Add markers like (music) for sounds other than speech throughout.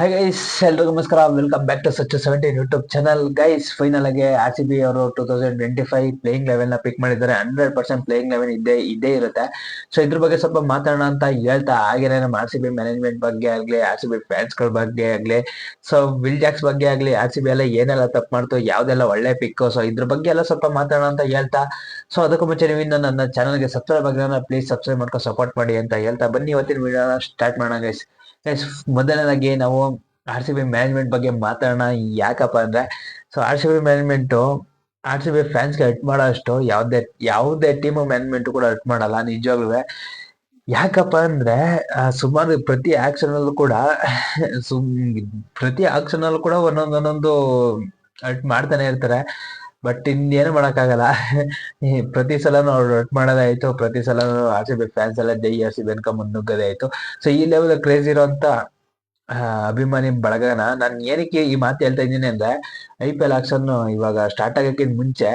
Hi guys ಎಲ್ರಿಗೂ ನಮಸ್ಕಾರ. Welcome back to such seventeen YouTube channel guys final ಆಗಿ R C B ಅವರು two thousand twenty five playing ಲೆವೆಲ್ನ pick ಮಾಡಿದ್ದಾರೆ. Hundred percent playing eleven ಇದ್ದೇ ಇದೇ ಇರುತ್ತೆ. ಸೊ ಇದ್ರ ಬಗ್ಗೆ ಸ್ವಲ್ಪ ಮಾತಾಡೋಣ ಅಂತ ಹೇಳ್ತಾ ಹಾಗೇನೆ ನಮ್ಮ ಆರ್ ಸಿ ಬಿ ಮ್ಯಾನೇಜ್ಮೆಂಟ್ ಬಗ್ಗೆ ಆಗಲಿ ಆರ್ ಸಿ ಬಿ ಫ್ಯಾನ್ಸ್ಗಳ ಬಗ್ಗೆ ಆಗಲಿ ಸೊ ವಿಲ್ ಜಾಕ್ಸ್ ಬಗ್ಗೆ ಆಗಲಿ ಆರ್ ಸಿ ಬಿ ಎಲ್ಲ ಏನೆಲ್ಲ ತಪ್ಪು ಮಾಡ್ತು, ಯಾವ್ದೆಲ್ಲ ಒಳ್ಳೆ ಪಿಕ್ ಸೊ ಇದ್ರ ಬಗ್ಗೆ ಎಲ್ಲ ಸ್ವಲ್ಪ ಮಾತಾಡೋಣ ಅಂತ ಹೇಳ್ತಾ. ಸೊ ಅದಕ್ಕೂ ಮುಂಚೆ ನೀವು ಇನ್ನು ನನ್ನ ಚಾನಲ್ಗೆ ಸಬ್ಸ್ಕ್ರೈಬ್ ಆಗಿರೋಣ ಪ್ಲೀಸ್ ಸಬ್ಸ್ಕ್ರೈಬ್ ಮಾಡ್ಕೊಂಡು ಸಪೋರ್ಟ್ ಮಾಡಿ ಅಂತ ಹೇಳ್ತಾ. ಬನ್ನಿ, ಇವತ್ತಿನ ವಿಡಿಯೋನ ಸ್ಟಾರ್ಟ್ ಮಾಡೋಣ ಗೈಸ್ ಮೊದಲನೇದಾಗಿ ನಾವು ಆರ್ ಸಿ ಬಿ ಮ್ಯಾನೇಜ್ಮೆಂಟ್ ಬಗ್ಗೆ ಮಾತಾಡೋಣ. ಯಾಕಪ್ಪ ಅಂದ್ರೆ so R C B management R C B ಫ್ಯಾನ್ಸ್ಗೆ hurt ಮಾಡೋ ಅಷ್ಟು ಯಾವುದೇ ಯಾವುದೇ ಟೀಮ್ ಮ್ಯಾನೇಜ್ಮೆಂಟ್ ಕೂಡ ಹರ್ಟ್ ಮಾಡಲ್ಲ ನಿಜವಾಗ್ಲೂ ಯಾಕಪ್ಪ ಅಂದ್ರೆ ಸುಮಾರು ಪ್ರತಿ ಆಕ್ಷನ್ ಅಲ್ಲೂ ಕೂಡ, ಸುಮ್, ಪ್ರತಿ ಆಕ್ಷನ್ ಅಲ್ಲೂ ಕೂಡ ಒಂದೊಂದು ಒಂದೊಂದು ಹರ್ಟ್ ಮಾಡ್ತಾನೆ ಇರ್ತಾರೆ. ಬಟ್ ಇನ್ನೇನು ಮಾಡೋಕ್ಕಾಗಲ್ಲ. ಪ್ರತಿ ಸಲನೂ ಅವ್ರು ಹರ್ಟ್ ಮಾಡೋದಾಯ್ತು, ಪ್ರತಿ ಸಲನೂ ಆರ್ ಸಿ ಬಿ ಫ್ಯಾನ್ಸ್ ಎಲ್ಲ ಜೈ ಆರ್ ಸಿ ಬಿ ಅನ್ಕೊಂಡ್ ಮುನ್ನುಗ್ಗದೇ ಆಯ್ತು ಸೊ ಈ ಲೆವೆಲ್ ಕ್ರೇಜ್ ಇರೋಂತ ಅಭಿಮಾನಿ ಬಳಗನ ನಾನು ಏನಕ್ಕೆ ಈ ಮಾತು ಹೇಳ್ತಾ ಇದ್ದೀನಿ ಅಂದ್ರೆ, ಐ ಪಿ ಎಲ್ ಆಕ್ಷನ್ ಇವಾಗ ಸ್ಟಾರ್ಟ್ ಆಗಕ್ಕಿಂತ ಮುಂಚೆ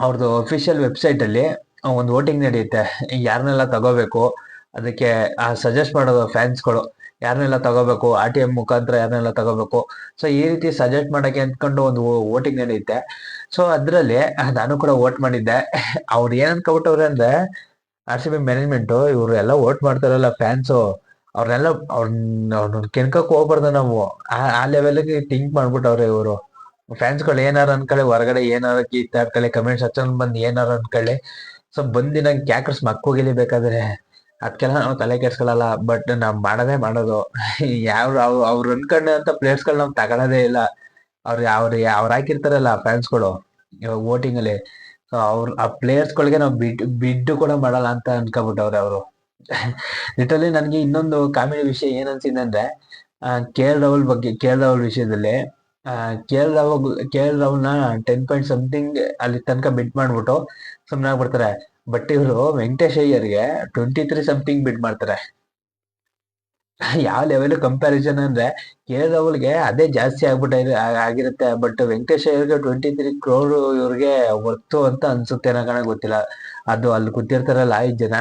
ಅವ್ರದ್ದು ಅಫಿಷಿಯಲ್ ವೆಬ್ಸೈಟ್ ಅಲ್ಲಿ ಒಂದು ವೋಟಿಂಗ್ ನಡೆಯುತ್ತೆ. ಯಾರನ್ನೆಲ್ಲ ತಗೋಬೇಕು, ಅದಕ್ಕೆ ಸಜೆಸ್ಟ್ ಮಾಡೋದು ಫ್ಯಾನ್ಸ್ಗಳು ಯಾರನ್ನೆಲ್ಲ ತಗೋಬೇಕು ಆರ್ ಟಿ ಎಂ ಮುಖಾಂತರ ಯಾರನ್ನೆಲ್ಲ ತಗೋಬೇಕು. ಸೊ ಈ ರೀತಿ ಸಜೆಸ್ಟ್ ಮಾಡಕ್ಕೆ ಅಂದ್ಕೊಂಡು ಒಂದು ವೋಟಿಂಗ್ ನಡೆಯುತ್ತೆ ಸೊ ಅದರಲ್ಲಿ ನಾನು ಕೂಡ ವೋಟ್ ಮಾಡಿದ್ದೆ. ಅವ್ರು ಏನ್ ಅನ್ಕೊಬಿಟ್ಟವ್ರೆ ಅಂದ್ರೆ ಆರ್ ಸಿ ಬಿ ಮ್ಯಾನೇಜ್ಮೆಂಟ್ ಇವರು ಎಲ್ಲ ವೋಟ್ ಮಾಡ್ತಾರಲ್ಲ ಫ್ಯಾನ್ಸು ಅವ್ರನ್ನೆಲ್ಲ ಅವ್ರನ್ನ ಅವ್ರನ್ನ ಕೆನ್ಕಕ್ ಹೋಗ್ಬಾರ್ದು ನಾವು. ಆ ಲೆವೆಲ್ಗೆ ಥಿಂಕ್ ಮಾಡ್ಬಿಟ್ಟವ್ರೆ ಇವರು. ಫ್ಯಾನ್ಸ್ಗಳು ಏನಾರು ಅನ್ಕೊಳ್ಳಿ, ಹೊರಗಡೆ ಏನಾರು ಕಿತ್ತಾಡ್ಕೊಳ್ಳಿ ಕಮೆಂಟ್ಸ್ ಹಚ್ಚೊಂಡ್ ಬಂದು ಏನಾರು ಅನ್ಕೊಳ್ಳಿ. ಸೊ ಬಂದಿನ ನಂಗೆ ಕ್ಯಾಕರ್ಸ್ ಮಕ್ಕೋಗಿಲಿ ಬೇಕಾದ್ರೆ? ಅದಕ್ಕೆಲ್ಲ ನಾವು ತಲೆ ಕೆಡ್ಸ್ಕೊಳಲ್ಲ ಬಟ್ ನಾವ್ ಮಾಡೋದೇ ಮಾಡೋದು. ಯಾವ ಅವ್ರು ಅವ್ರು ಪ್ಲೇಯರ್ಸ್ಗಳು ನಾವ್ ತಗೊಳದೇ ಇಲ್ಲ. ಅವ್ರು ಅವ್ರ ಅವ್ರು ಹಾಕಿರ್ತಾರಲ್ಲ ಫ್ಯಾನ್ಸ್ಗಳು ಇವಾಗ ವೋಟಿಂಗ್ ಅಲ್ಲಿ. ಸೊ ಅವ್ರ, ಆ ಪ್ಲೇಯರ್ಸ್ಗಳಿಗೆ ನಾವು ಬಿಡ್, ಬಿಡ್ಡು ಕೂಡ ಮಾಡಲ್ಲ ಅಂತ ಅನ್ಕೊಬಿಟ್ಟವ್ರೆ ಅವರು. ಲಿಟರಲಿ ನನಗೆ ಇನ್ನೊಂದು ಕಾಮಿಡಿ ವಿಷಯ ಏನ್ ಅನ್ಸಿದೆ ಅಂದ್ರೆ ಕೆ ಎಲ್ ರಾಹುಲ್ ಬಗ್ಗೆ ಕೆ ಎಲ್ ರಾಹುಲ್ ವಿಷಯದಲ್ಲಿ K L Rahul K L ರಾಹುಲ್ನ ten point something ಅಲ್ಲಿ ತನಕ ಬಿಟ್ ಮಾಡ್ಬಿಟ್ಟು ಸುಮ್ಮನೆ ಆಗ್ಬಿಡ್ತಾರೆ ಬಟ್ ಇವರು ವೆಂಕಟೇಶ್ ಅಯ್ಯರ್ಗೆ ಟ್ವೆಂಟಿ ತ್ರೀ ಸಮಥಿಂಗ್ ಬಿಡ್ ಮಾಡ್ತಾರೆ. ಯಾವ ಲೆವೆಲ್ ಕಂಪ್ಯಾರಿಸನ್ ಅಂದ್ರೆ ಕೆ ಅವಳಿಗೆ ಅದೇ ಜಾಸ್ತಿ ಆಗ್ಬಿಟ್ಟ ಆಗಿರುತ್ತೆ. ಬಟ್ ವೆಂಕಟೇಶ್ ಅಯ್ಯರ್ಗೆ ಟ್ವೆಂಟಿ ತ್ರೀ ಕ್ರೋರ್ ಇವ್ರಿಗೆ ವರ್ತು ಅಂತ ಅನ್ಸುತ್ತೆ ಕಣ ಗೊತ್ತಿಲ್ಲ. ಅದು ಅಲ್ಲಿ ಕೂತಿರ್ತಾರಲ್ಲ ಐದು ಜನ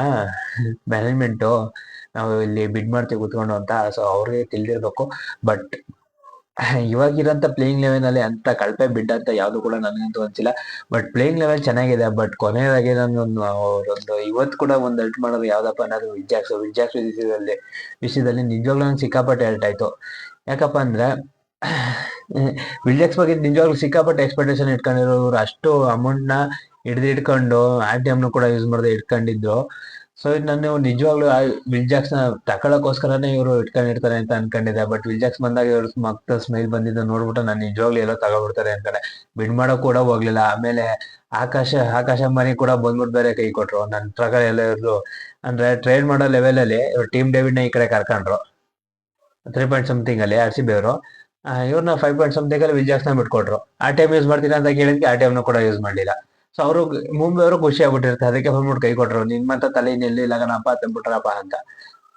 ಮ್ಯಾನೇಜ್ಮೆಂಟು ನಾವು ಇಲ್ಲಿ ಬಿಡ್ ಮಾಡ್ತೀವಿ ಕುತ್ಕೊಂಡು ಅಂತ. ಸೊ ಅವ್ರಿಗೆ ತಿಳಿದಿರ್ಬೇಕು. ಬಟ್ ಇವಾಗಿರೋಂಥ ಪ್ಲೇಯಿಂಗ್ ಲೆವೆನ್ ಅಲ್ಲಿ ಅಂತ ಕಳಪೆ ಬಿಡ್ ಅಂತ ಯಾವ್ದು ಕೂಡ ನನಗಂತೂ ಅನ್ಸಿಲ್ಲ. ಬಟ್ ಪ್ಲೇಯಿಂಗ್ ಲೆವೆಲ್ ಚೆನ್ನಾಗಿದೆ. ಬಟ್ ಕೊನೆಯದಾಗಿ ನಾನು ಒಂದು ಇವತ್ತು ಕೂಡ ಒಂದು ಅಲ್ಟ್ ಮಾಡೋದು ಯಾವ್ದಪ್ಪ ಅನ್ನೋದು ವಿಜಾಕ್ಸ್ ವಿಜಾಕ್ಸ್ ವಿಷಯದಲ್ಲಿ ವಿಷಯದಲ್ಲಿ ನಿಜವಾಗ್ಲೂ ನಂಗೆ ಸಿಕ್ಕಾಪಟ್ಟೆ ಅಲ್ಟ್ ಆಯ್ತು. ಯಾಕಪ್ಪ ಅಂದ್ರೆ (clears throat) ವಿಲ್ಜಾಕ್ಸ್ ಬಗ್ಗೆ ನಿಜವಾಗ್ಲೂ ಸಿಕ್ಕಾಪಟ್ಟೆ ಎಕ್ಸ್ಪೆಕ್ಟೇಷನ್ ಇಟ್ಕೊಂಡಿರೋರು, ಅಷ್ಟು ಅಮೌಂಟ್ನ ಹಿಡ್ದು ಇಟ್ಕೊಂಡು ಕೂಡ ಯೂಸ್ ಮಾಡದೆ ಇಟ್ಕೊಂಡಿದ್ರು. ಸೊ ನಾನು ನಿಜವಾಗ್ಲೂ ವಿಲ್ಜಾಕ್ಸ್ನ ತಗೊಳಕೋಸ್ಕರನೇ ಇವರು ಇಟ್ಕೊಂಡಿರ್ತಾರೆ ಅಂತ ಅನ್ಕೊಂಡಿದ್ದೆ. ಬಟ್ ವಿಲ್ಜಾಕ್ಸ್ ಬಂದಾಗ ಇವರು ಮಕ್ತ ಸ್ಮೈಲ್ ಬಂದಿದ್ದು ನೋಡ್ಬಿಟ್ಟು ನಾನು ನಿಜವಾಗ್ಲೂ ಎಲ್ಲ ತಗೊಬಿಡ್ತಾರೆ ಅಂತಾನೆ ಬಿಡ್ ಮಾಡೋ ಕೂಡ ಹೋಗ್ಲಿಲ್ಲ. ಆಮೇಲೆ ಆಕಾಶ ಆಕಾಶ ಮನೆ ಕೂಡ ಬಂದ್ಬಿಟ್ಟು ಬೇರೆ ಕೈ ಕೊಟ್ರು. ನನ್ನ ಪ್ರಕಾರ ಎಲ್ಲ ಇವ್ರದ್ದು ಅಂದ್ರೆ ಟ್ರೇಡ್ ಮಾಡೋ ಲೆವೆಲ್ ಅಲ್ಲಿ ಟೀಮ್ ಡೇವಿಡ್ನ ಈ ಕಡೆ ಕರ್ಕೊಂಡ್ರು. ತ್ರೀ ಪಾಯಿಂಟ್ ಸಮಥಿಂಗ್ ಅಲ್ಲಿ ಆರ್ ಸಿ ಬಿ ಅವರು. ಇವ್ರನ್ನ ಫೈವ್ ಪಾಯಿಂಟ್ ಸಮಥಿಂಗ್ ಅಲ್ಲಿ ವಿಲ್ಜಾಕ್ಸ್ನ ಬಿಟ್ಕೊಟ್ರು. ಆ ಟೈಮ್ ಯೂಸ್ ಮಾಡ್ತೀರಾ ಅಂತ ಕೇಳಿದ್ಕೆ ಆ ಟೈಮ್ ಕೂಡ ಯೂಸ್ ಮಾಡ್ಲಿಲ್ಲ. ಸೊ ಅವರು ಮುಂಬೈ ಅವರು ಖುಷಿ ಆಗ್ಬಿಟ್ಟಿರ್ತಾರೆ ಅದಕ್ಕೆ ಬಂದ್ಬಿಟ್ಟು ಕೈ ಕೊಟ್ರು. ನಿಮ್ಮಂತ ತಲೆ ನಿಲ್ಲಿಲ್ಲ ಗಣಪ ತಂದ್ಬಿಟ್ರಪ್ಪ ಅಂತ.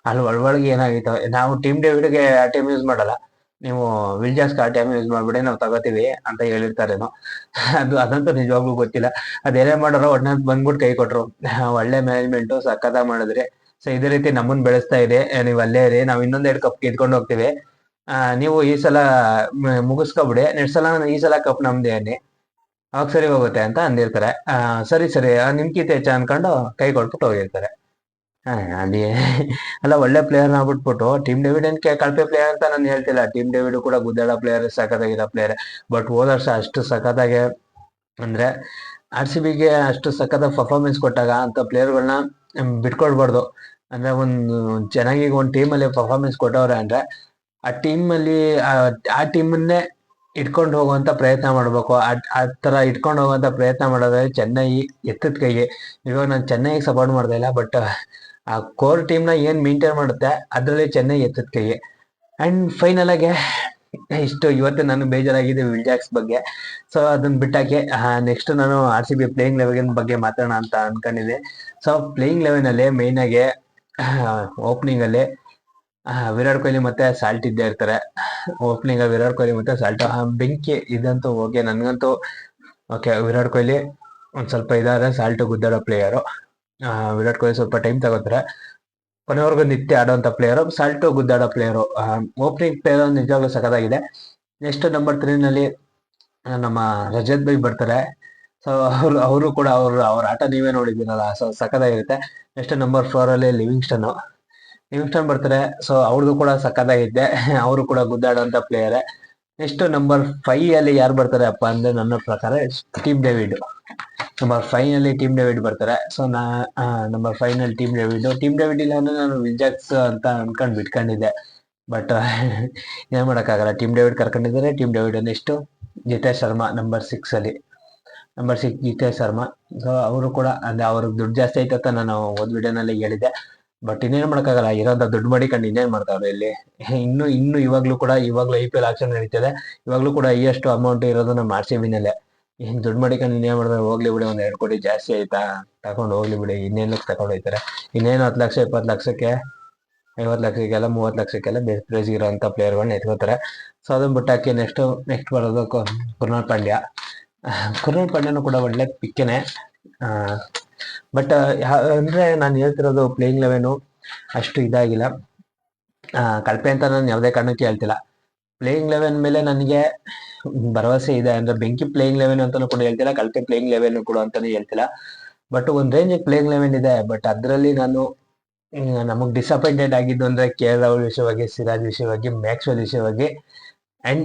ಅಲ್ಲಿ ಒಳಗೆ ಏನಾಗಿತ್ತು? ನಾವು ಟೀಮ್ ಡೇವಿಡ್ಗೆ ಆ ಟೈಮ್ ಯೂಸ್ ಮಾಡಲ್ಲ. ನೀವು ವಿಲ್ಜಾಸ್ ಆ ಟೈಮ್ ಯೂಸ್ ಮಾಡ್ಬಿಡಿ, ನಾವು ತಗೋತೀವಿ ಅಂತ ಹೇಳಿರ್ತಾರೇನೋ ಅದು, ಅದಂತೂ ನಿಜವಾಗ್ಲೂ ಗೊತ್ತಿಲ್ಲ. ಅದೇನೇ ಮಾಡೋರು ಒಡನೆ ಬಂದ್ಬಿಟ್ಟು ಕೈ ಕೊಟ್ರು. ಒಳ್ಳೆ ಮ್ಯಾನೇಜ್ಮೆಂಟ್ ಸಕ್ಕತ್ತಾಗಿ ಮಾಡಿದ್ರಿ. ಸೊ ಇದೇ ರೀತಿ ನಮ್ಮನ್ನ ಬೆಳೆಸ್ತಾ ಇದೆ. ನೀವು ಅಲ್ಲೇ ಇರಿ. ನಾವು ಇನ್ನೊಂದೆರಡು ಕಪ್ ಗೆದ್ಕೊಂಡು ಹೋಗ್ತೀವಿ. ನೀವು ಈ ಸಲ ಮುಗಿಸ್ಕೊಬಿಡಿ. ನೆಕ್ಸ್ಟ್ ಸಲ ಈ ಸಲ ಕಪ್ ನಮ್ದೇ ಅನ್ನಿ. ಅವಾಗ ಸರಿ ಹೋಗುತ್ತೆ ಅಂತ ಅಂದಿರ್ತಾರೆ. ಸರಿ ಸರಿ ನಿಮ್ಕಿತ ಹೆಚ್ಚ ಅನ್ಕೊಂಡು ಕೈ ಕೊಟ್ಬಿಟ್ಟು ಹೋಗಿರ್ತಾರೆ. ಅದೇ (laughs) ಅಲ್ಲ ಒಳ್ಳೆ ಪ್ಲೇಯರ್ ಬಿಟ್ಬಿಟ್ಟು ಟೀಮ್ ಡೇವಿಡ್ ಏನ್ ಕಳಪೆ ಪ್ಲೇಯರ್ ಅಂತ ನಾನು ಹೇಳ್ತಿಲ್ಲ. ಟೀಮ್ ಡೇವಿಡ್ ಕೂಡ ಗುದ್ದಾಡ ಪ್ಲೇಯರ್ ಸಖತ್ತಾಗಿರೋ ಪ್ಲೇಯರ್ ಬಟ್ ಹೋದ ಅಷ್ಟು ಸಖತ್ತಾಗೆ, ಅಂದ್ರೆ ಆರ್ ಸಿ ಬಿಗೆ ಅಷ್ಟು ಸಖತ್ ಪರ್ಫಾರ್ಮೆನ್ಸ್ ಕೊಟ್ಟಾಗ ಅಂತ ಪ್ಲೇಯರ್ಗಳನ್ನ ಬಿಟ್ಕೊಡ್ಬಾರ್ದು ಅಂದ್ರೆ ಒಂದು ಚೆನ್ನಾಗಿ ಒಂದು ಟೀಮಲ್ಲಿ ಪರ್ಫಾರ್ಮೆನ್ಸ್ ಕೊಟ್ಟವ್ರೆ ಅಂದ್ರೆ, ಆ ಟೀಮ್ ಅಲ್ಲಿ, ಆ- ಆ ಟೀಮನ್ನೇ ಇಟ್ಕೊಂಡು ಹೋಗುವಂತ ಪ್ರಯತ್ನ ಮಾಡಬೇಕು. ಆ ತರ ಇಟ್ಕೊಂಡು ಹೋಗುವಂತ ಪ್ರಯತ್ನ ಮಾಡೋದ್ರೆ ಚೆನ್ನೈ ಎತ್ತದ ಕೈಗೆ. ಇವಾಗ ನಾನು ಚೆನ್ನೈಗೆ ಸಪೋರ್ಟ್ ಮಾಡ್ತಾ ಇಲ್ಲ ಬಟ್ ಆ ಕೋರ್ ಟೀಮ್ನ ಏನ್ ಮೇಂಟೈನ್ ಮಾಡುತ್ತೆ, ಅದರಲ್ಲಿ ಚೆನ್ನೈ ಎತ್ತದ ಕೈಗೆ. ಅಂಡ್ ಫೈನಲ್ ಆಗಿ, ಇಷ್ಟು ಇವತ್ತು ನಾನು ಬೇಜಾರಾಗಿದೆ ವಿಲ್ಜಾಕ್ಸ್ ಬಗ್ಗೆ. ಸೊ ಅದನ್ನ ಬಿಟ್ಟಾಕೆ ನೆಕ್ಸ್ಟ್ ನಾನು R C B playing eleven ಬಗ್ಗೆ ಮಾತಾಡೋಣ ಅಂತ ಅನ್ಕೊಂಡಿದ್ದೆ. ಸೊ ಪ್ಲೇಯಿಂಗ್ ಲೆವೆನ್ ಅಲ್ಲಿ ಮೇನ್ ಆಗಿ ಓಪನಿಂಗ್ ಅಲ್ಲಿ ಆ, ವಿರಾಟ್ ಕೊಹ್ಲಿ ಮತ್ತೆ ಸಾಲ್ಟ್ ಇದ್ದೇ ಇರ್ತಾರೆ. ಓಪನಿಂಗ್ ವಿರಾಟ್ ಕೊಹ್ಲಿ ಮತ್ತೆ ಸಾಲ್ಟ್ ಬೆಂಕಿ ಇದಂತೂ ಓಕೆ ನನ್ಗಂತೂ ಓಕೆ ವಿರಾಟ್ ಕೊಹ್ಲಿ ಒಂದ್ ಸ್ವಲ್ಪ ಇದಾದ್ರೆ ಸಾಲ್ಟ್ ಗುದ್ದಾಡೋ ಪ್ಲೇಯರು ವಿರಾಟ್ ಕೊಹ್ಲಿ ಸ್ವಲ್ಪ ಟೈಮ್ ತಗೋತಾರೆ. ಕೊನೆವರೆಗೂ ನಿತ್ಯ ಆಡೋಂತ ಪ್ಲೇಯರು ಸಾಲ್ಟು ಗುದ್ದಾಡೋ ಪ್ಲೇಯರು ಓಪನಿಂಗ್ ಪ್ಲೇಯರ್ ನಿಜವಾಗ್ಲೂ ಸಖತ್ತಾಗಿದೆ. ನೆಕ್ಸ್ಟ್ ನಂಬರ್ ತ್ರೀನಲ್ಲಿ ನಮ್ಮ ರಜತ್ ಬೈ ಬರ್ತಾರೆ. ಸೊ ಅವರು ಅವರು ಕೂಡ ಅವರು, ಅವ್ರ ಆಟ ನೀವೇ ನೋಡಿದ್ದೀರಲ್ಲ ಸೊ ಸಖತ್ತಾಗಿರುತ್ತೆ. ನೆಕ್ಸ್ಟ್ ನಂಬರ್ ಫೋರ್ ಅಲ್ಲಿ ಲಿವಿಂಗ್ಸ್ಟನ್ ಬರ್ತಾರೆ. ಸೊ ಅವ್ರದ್ದು ಕೂಡ ಸಖತ್ತಾಗಿದ್ದೆ (laughs) ಅವರು ಕೂಡ ಗುದ್ದಾಡುವಂತ ಪ್ಲೇಯರ್ ನೆಕ್ಸ್ಟ್ ನಂಬರ್ ಫೈವ್ ಅಲ್ಲಿ ಯಾರು ಬರ್ತಾರೆ ಅಪ್ಪ ಅಂದ್ರೆ ನನ್ನ ಪ್ರಕಾರ ಟೀಮ್ ಡೇವಿಡ್ ನಂಬರ್ ಫೈವ್ನಲ್ಲಿ ಟೀಮ್ ಡೇವಿಡ್ ಬರ್ತಾರೆ. ಸೊ ನಾ ನಂಬರ್ ಫೈವ್ನಲ್ಲಿ ಟೀಮ್ ಡೇವಿಡ್ ಟೀಮ್ ಡೇವಿಡ್ ಇಲ್ಲ ಅಂದ್ರೆ ನಾನು ವಿಜಾಕ್ಸ್ ಅಂತ ಅನ್ಕೊಂಡ್ ಬಿಟ್ಕೊಂಡಿದ್ದೆ. ಬಟ್ (laughs) ಏನ್ ಮಾಡೋಕ್ಕಾಗಲ್ಲ. Tim David ಕರ್ಕೊಂಡಿದ್ದಾರೆ. Tim David next Jitesh Sharma number six ಅಲ್ಲಿ. Number six Jitesh Sharma. So ಅವರು ಕೂಡ ಅಂದ್ರೆ ಅವ್ರಿಗೆ ದುಡ್ಡು ಜಾಸ್ತಿ ಐತೆ ಅಂತ ನಾನು ಒಂದ್ ವಿಡಿಯೋನಲ್ಲಿ ಹೇಳಿದ್ದೆ. ಬಟ್ ಇನ್ನೇನ್ ಮಾಡಕ್ಕಾಗಲ್ಲ ಇರೋಂಥ ದುಡ್ಡು ಮಾಡಿಕೊಂಡು ಇನ್ನೇನ್ ಮಾಡ್ತಾವ್ರೆ ಇಲ್ಲಿ? ಇನ್ನು ಇನ್ನು ಇವಾಗ್ಲೂ ಕೂಡ, ಇವಾಗ್ಲೂ ಐ ಪಿ ಎಲ್ ಆಕ್ಷನ್ ನಡೀತಿದೆ. ಇವಾಗ್ಲೂ ಕೂಡ ಹೈಯೆಸ್ಟ್ ಅಮೌಂಟ್ ಇರೋದನ್ನ ಮಾಡ್ಸಿ ಬಿನಲ್ಲೇ ಇನ್ ದುಡ್ಡು ಮಾಡಿಕೊಂಡು ಇನ್ನೇನ್ ಮಾಡಿದ್ರೆ ಹೋಗ್ಲಿ ಬಿಡಿ, ಒಂದ್ ಎರಡು ಕೋಟಿ ಜಾಸ್ತಿ ಆಯ್ತಾ? ತಗೊಂಡು ಹೋಗ್ಲಿ ಬಿಡಿ ಇನ್ನೇನಕ್ಕೆ ತಗೊಂಡು ಹೋಯ್ತಾರೆ ಇನ್ನೇನು ಹತ್ತು ಲಕ್ಷ, ಇಪ್ಪತ್ತು ಲಕ್ಷಕ್ಕೆ, ಐವತ್ತು ಲಕ್ಷಕ್ಕೆಲ್ಲ, ಮೂವತ್ತು ಲಕ್ಷಕ್ಕೆಲ್ಲ ಬೆಸ್ಟ್ ಪ್ರೈಸ್ ಇರೋಂಥ ಪ್ಲೇಯರ್ಗಳನ್ನ ಎತ್ಕೋತಾರೆ. ಸೊ ಅದನ್ನ ಬಿಟ್ಟಾಕಿ ನೆಕ್ಸ್ಟ್ ನೆಕ್ಸ್ಟ್ ಬರೋದು ಕುರ್ನಾಲ್ ಪಾಂಡ್ಯ. ಕುರ್ನಾಲ್ ಪಾಂಡ್ಯನು ಕೂಡ ಒಳ್ಳೆ ಪಿಕ್ಕನೆ ಬಟ್ ಅಂದ್ರೆ ನಾನು ಹೇಳ್ತಿರೋದು ಪ್ಲೇಯಿಂಗ್ ಲೆವೆನು ಅಷ್ಟು ಇದಾಗಿಲ್ಲ. ಕಳಪೆ ಅಂತ ನಾನು ಯಾವುದೇ ಕಾರಣಕ್ಕೆ ಹೇಳ್ತಿಲ್ಲ. ಪ್ಲೇಯಿಂಗ್ ಲೆವೆನ್ ಮೇಲೆ ನನಗೆ ಭರವಸೆ ಇದೆ. ಅಂದ್ರೆ ಬೆಂಕಿ ಪ್ಲೇಯಿಂಗ್ ಲೆವೆನ್ ಅಂತಾನು ಕೂಡ ಹೇಳ್ತಿಲ್ಲ, ಕಳಪೆ ಪ್ಲೇಯಿಂಗ್ ಲೆವೆನ್ ಕೂಡ ಅಂತಾನು ಹೇಳ್ತಿಲ್ಲ. ಬಟ್ ಒಂದ್ ರೇಂಜ್ ಪ್ಲೇಯಿಂಗ್ ಲೆವೆನ್ ಇದೆ. ಬಟ್ ಅದರಲ್ಲಿ ನಾನು ನಮಗ್ ಡಿಸಪಾಯಿಂಟೆಡ್ ಆಗಿದ್ದು ಅಂದ್ರೆ ಕೆ ಎಲ್ ರಾಹುಲ್ ವಿಷಯವಾಗಿ, ಸಿರಾಜ್ ವಿಷಯವಾಗಿ ಮ್ಯಾಕ್ಸ್ವೆಲ್ ವಿಷಯವಾಗಿ ಅಂಡ್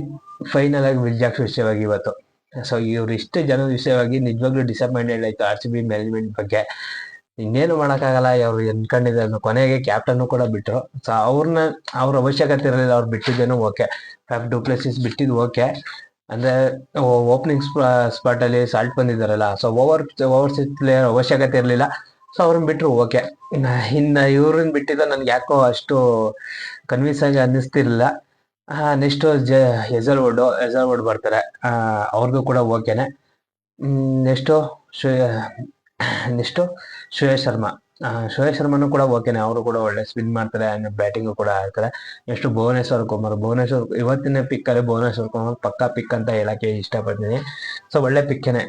ಫೈನಲ್ ಆಗಿ ವಿಲ್ಜಾಕ್ಸ್ ವಿಷಯವಾಗಿ ಇವತ್ತು. ಸೊ ಇವ್ರು ಇಷ್ಟು ಜನದ ವಿಷಯವಾಗಿ ನಿಜವಾಗ್ಲೂ ಡಿಸಪಾಯಿಂಟೆಡ್ ಆಯ್ತು ಆರ್ ಸಿ ಬಿ ಮ್ಯಾನೇಜ್ಮೆಂಟ್ ಬಗ್ಗೆ. ಇನ್ನೇನು ಮಾಡೋಕ್ಕಾಗಲ್ಲ ಅವ್ರು ಎನ್ಕೊಂಡಿದ್ದಾರೆ ಕೊನೆಗೆ ಕ್ಯಾಪ್ಟನ್ನು ಕೂಡ ಬಿಟ್ಟರು ಸೊ ಅವ್ರನ್ನ, ಅವ್ರ ಅವಶ್ಯಕತೆ ಇರಲಿಲ್ಲ, ಅವ್ರು ಬಿಟ್ಟಿದ್ದೇನು ಓಕೆ ಫ್ಯಾಫ್ ಡೂಪ್ಲೆಸಿಸ್ ಬಿಟ್ಟಿದ್ದು ಓಕೆ ಅಂದ್ರೆ ಓಪನಿಂಗ್ ಸ್ಪಾಟ್ ಅಲ್ಲಿ ಸಾಲ್ಟ್ ಬಂದಿದ್ದಾರಲ್ಲ ಸೊ ಓವರ್ ಓವರ್ಸೀಸ್ ಪ್ಲೇಯರ್ ಅವಶ್ಯಕತೆ ಇರಲಿಲ್ಲ. ಸೊ ಅವ್ರನ್ನ ಬಿಟ್ಟರು ಓಕೆ ಇನ್ನು ಇವ್ರನ್ನ ಬಿಟ್ಟಿದ್ದ ನನಗೆ ಯಾಕೋ ಅಷ್ಟು ಕನ್ವಿನ್ಸ್ ಆಗಿ ಅನ್ನಿಸ್ತಿರ್ಲಿಲ್ಲ. ನೆಕ್ಸ್ಟ್ ಎಜಲ್ವುಡ್ ಎಜಲ್ವುಡ್ ಬರ್ತಾರೆ. ಅವ್ರದ್ದು ಕೂಡ ಓಕೆನೆ. Next Shreya next Shreyas Sharma. ಶ್ರೇಯ ಶರ್ಮಾನು ಕೂಡ ಓಕೆನೆ. ಅವರು ಕೂಡ ಒಳ್ಳೆ ಸ್ಪಿನ್ ಮಾಡ್ತಾರೆ ಆ್ಯಂಡ್ ಬ್ಯಾಟಿಂಗು ಕೂಡ ಆಡ್ತಾರೆ ನೆಕ್ಸ್ಟ್ ಭುವನೇಶ್ವರ್ ಕುಮಾರ್. ಭುವನೇಶ್ವರ್, ಇವತ್ತಿನ ಪಿಕ್ ಅಲ್ಲಿ ಭುವನೇಶ್ವರ್ ಕುಮಾರ್ ಪಕ್ಕಾ ಪಿಕ್ ಅಂತ ಹೇಳಕ್ಕೆ ಇಷ್ಟಪಡ್ತೀನಿ. ಸೊ ಒಳ್ಳೆ ಪಿಕ್ಕೇನೆ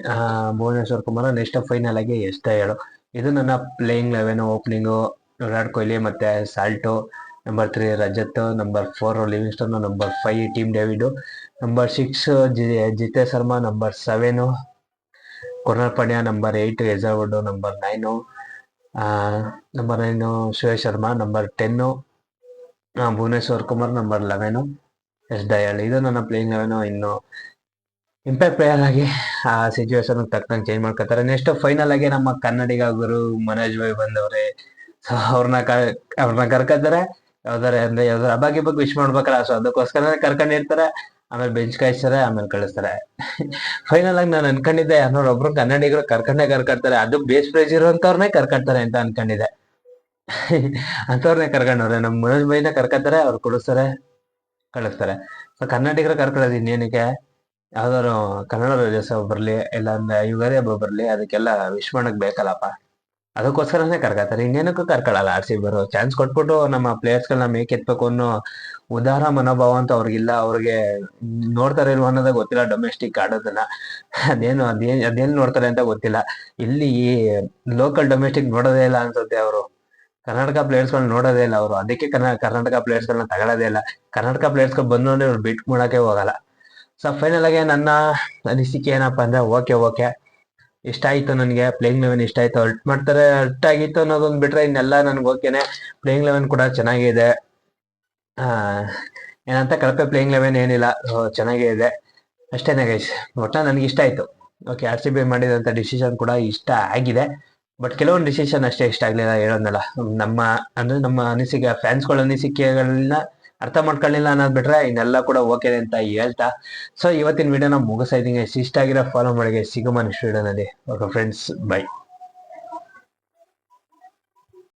ಭುವನೇಶ್ವರ್ ಕುಮಾರ್ ನೆಕ್ಸ್ಟ್ ಫೈನಲ್ ಆಗಿ ಎಷ್ಟ ಹೇಳು. ಇದು ನನ್ನ playing eleven opening Virat Kohli ಮತ್ತೆ Salt number three Rajat number four Livingstone number five Tim David number six Jitesh Sharma number seven Krunal Pandya number eight Hazlewood number nine number nine Suresh Sharma number ten Bhuvneshwar Kumar number eleven S Dayal ಇದು ನನ್ನ playing eleven ಇನ್ನು impact player ಆಗಿ ಆ situation ತಕ್ಕಂಗೆ change ಮಾಡ್ಕೊತಾರೆ. Next final ಆಗಿ ನಮ್ಮ ಕನ್ನಡಿಗ ಗುರು ಮನೋಜ್ ಭಾಯ್ ಬಂದವ್ರೆ. ಸೊ ಅವ್ರನ್ನ ಅವ್ರನ್ನ ಕರ್ಕೊತಾರೆ. ಯಾವ್ದಾರ ಅಂದ್ರೆ ಯಾವ್ದಾರ ಹಬ್ಬ ಬಗ್ಗೆ ವಿಶ್ ಮಾಡ್ಬೇಕಲ್ಲ ಸೊ ಅದಕ್ಕೋಸ್ಕರ ಕರ್ಕೊಂಡಿರ್ತಾರೆ ಆಮೇಲೆ ಬೆಂಚ್ ಕಾಯಿಸ್ತಾರೆ, ಆಮೇಲೆ ಕಳಿಸ್ತಾರೆ. ಫೈನಲ್ ಆಗಿ ನಾನು ಅನ್ಕೊಂಡಿದ್ದೆ ಯಾರು ಒಬ್ರು ಕನ್ನಡಿಗರು ಕರ್ಕೊಂಡೇ ಕರ್ಕೊಡ್ತಾರೆ ಅದು ಬೇಸ್ ಪ್ರೈಸ್ ಇರುವಂತವ್ರನ್ನೇ ಕರ್ಕೊಡ್ತಾರೆ ಅಂತ ಅನ್ಕೊಂಡಿದ್ದೆ. ಅಂತವ್ರನ್ನೇ ಕರ್ಕೊಂಡವ್ರೆ ನಮ್ಮ ಮನೋಜ್ ಬೈನ ಕರ್ಕೊತಾರೆ, ಅವ್ರು ಕೊಡಿಸ್ತಾರೆ, ಕಳಿಸ್ತಾರೆ. ಸೊ ಕನ್ನಡಿಗರು ಕರ್ಕೊಳ್ಳೋದು ಇನ್ನೇನಕ್ಕೆ? ಯಾವ್ದಾರು ಕನ್ನಡ ರಾಜ್ಯೋತ್ಸವ ಬರ್ಲಿ ಇಲ್ಲ ಅಂದ್ರೆ ಯುಗಾದಿ ಹಬ್ಬ ಬರ್ಲಿ, ಅದಕ್ಕೆಲ್ಲ ವಿಶ್ ಮಾಡಕ್ ಬೇಕಲ್ಲಪ್ಪ. ಅದಕ್ಕೋಸ್ಕರನೇ ಕರ್ಕತಾರೆ. ಇನ್ನೇನಕ್ಕೂ ಕರ್ಕೊಳ್ಳಲ್ಲ ಆರ್ ಸಿ ಬರೋ ಚಾನ್ಸ್ ಕೊಟ್ಬಿಟ್ಟು ನಮ್ಮ ಪ್ಲೇಯರ್ಸ್ಗಳನ್ನ ಮೇಕ್ ಎತ್ಬೇಕು ಅನ್ನೋ ಉದಾರ ಮನೋಭಾವ ಅಂತ ಅವ್ರಿಗಿಲ್ಲ. ಅವ್ರಿಗೆ ನೋಡ್ತಾರೆ ಇಲ್ವ ಅನ್ನೋದ ಗೊತ್ತಿಲ್ಲ. ಡೊಮೆಸ್ಟಿಕ್ ಆಡೋದನ್ನ. ಅದೇನು ಅದೇನು ಅದೇನು ನೋಡ್ತಾರೆ ಅಂತ ಗೊತ್ತಿಲ್ಲ. ಇಲ್ಲಿ ಲೋಕಲ್ ಡೊಮೆಸ್ಟಿಕ್ ನೋಡೋದೇ ಇಲ್ಲ ಅನ್ಸುತ್ತೆ ಅವರು. ಕರ್ನಾಟಕ ಪ್ಲೇಯರ್ಸ್ಗಳನ್ನ ನೋಡೋದೇ ಇಲ್ಲ ಅವರು. ಅದಕ್ಕೆ ಕರ್ನಾ, ಕರ್ನಾಟಕ ಪ್ಲೇಯರ್ಸ್ಗಳನ್ನ ತಗೊಳ್ಳೋದೇ ಇಲ್ಲ. ಕರ್ನಾಟಕ ಪ್ಲೇಯರ್ಸ್ಗಳು ಬಂದು ಅಂದ್ರೆ ಇವ್ರು ಬಿಟ್ ಮಾಡೋಕೆ ಹೋಗಲ್ಲ. ಸೊ ಫೈನಲ್ ಆಗಿ ನನ್ನ ಅನಿಸಿಕೆ ಏನಪ್ಪಾ ಅಂದ್ರೆ ಓಕೆ ಓಕೆ ಇಷ್ಟ ಆಯ್ತು ನನಗೆ ಪ್ಲೇಯಿಂಗ್ ಲೆವೆನ್ ಇಷ್ಟ ಆಯ್ತು ಅಲ್ಟ್ ಮಾಡ್ತಾರೆ ಅಲ್ಟ್ ಆಗಿತ್ತು ಅನ್ನೋದೊಂದು ಬಿಟ್ರೆ ಇನ್ನೆಲ್ಲ ನನ್ಗೆ ಓಕೆನೆ ಪ್ಲೇಯಿಂಗ್ ಲೆವೆನ್ ಕೂಡ ಚೆನ್ನಾಗಿದೆ. ಏನಂತ ಕಳಪೆ ಪ್ಲೇಯಿಂಗ್ ಲೆವೆನ್ ಏನಿಲ್ಲ. ಚೆನ್ನಾಗೇ ಇದೆ ಅಷ್ಟೇ ಗೈಸ್ ಒಟ್ಟ ನನಗೆ ಇಷ್ಟ ಆಯ್ತು. ಓಕೆ ಆರ್ ಸಿ ಬಿ ಮಾಡಿದಂಥ ಡಿಸಿಷನ್ ಕೂಡ ಇಷ್ಟ ಆಗಿದೆ. ಬಟ್ ಕೆಲವೊಂದು ಡಿಸಿಷನ್ ಅಷ್ಟೇ ಇಷ್ಟ ಆಗಲಿಲ್ಲ ಹೇಳೋದಲ್ಲ ನಮ್ಮ, ಅಂದ್ರೆ ನಮ್ಮ ಅನಿಸಿಕೆ ಫ್ಯಾನ್ಸ್ಗಳ ಅನಿಸಿಕೆಗಳನ್ನ ಅರ್ಥ ಮಾಡ್ಕೊಳ್ಳಿಲ್ಲ ಅನ್ನೋದು ಬಿಟ್ರೆ ಇನ್ನೆಲ್ಲ ಕೂಡ ಓಕೆ ಅಂತ ಹೇಳ್ತಾ. ಸೊ ಇವತ್ತಿನ ವಿಡಿಯೋನ ಮುಗಿಸ್ತಾ ಇದ್ದೀನಿ. ಇಷ್ಟ ಆಗಿರೋ ಫಾಲೋ ಮಾಡಿ ಸಿಗಮ್ಮ ನೆಕ್ಸ್ಟ್ ವಿಡಿಯೋನಲ್ಲಿ ಓಕೆ ಫ್ರೆಂಡ್ಸ್ ಬೈ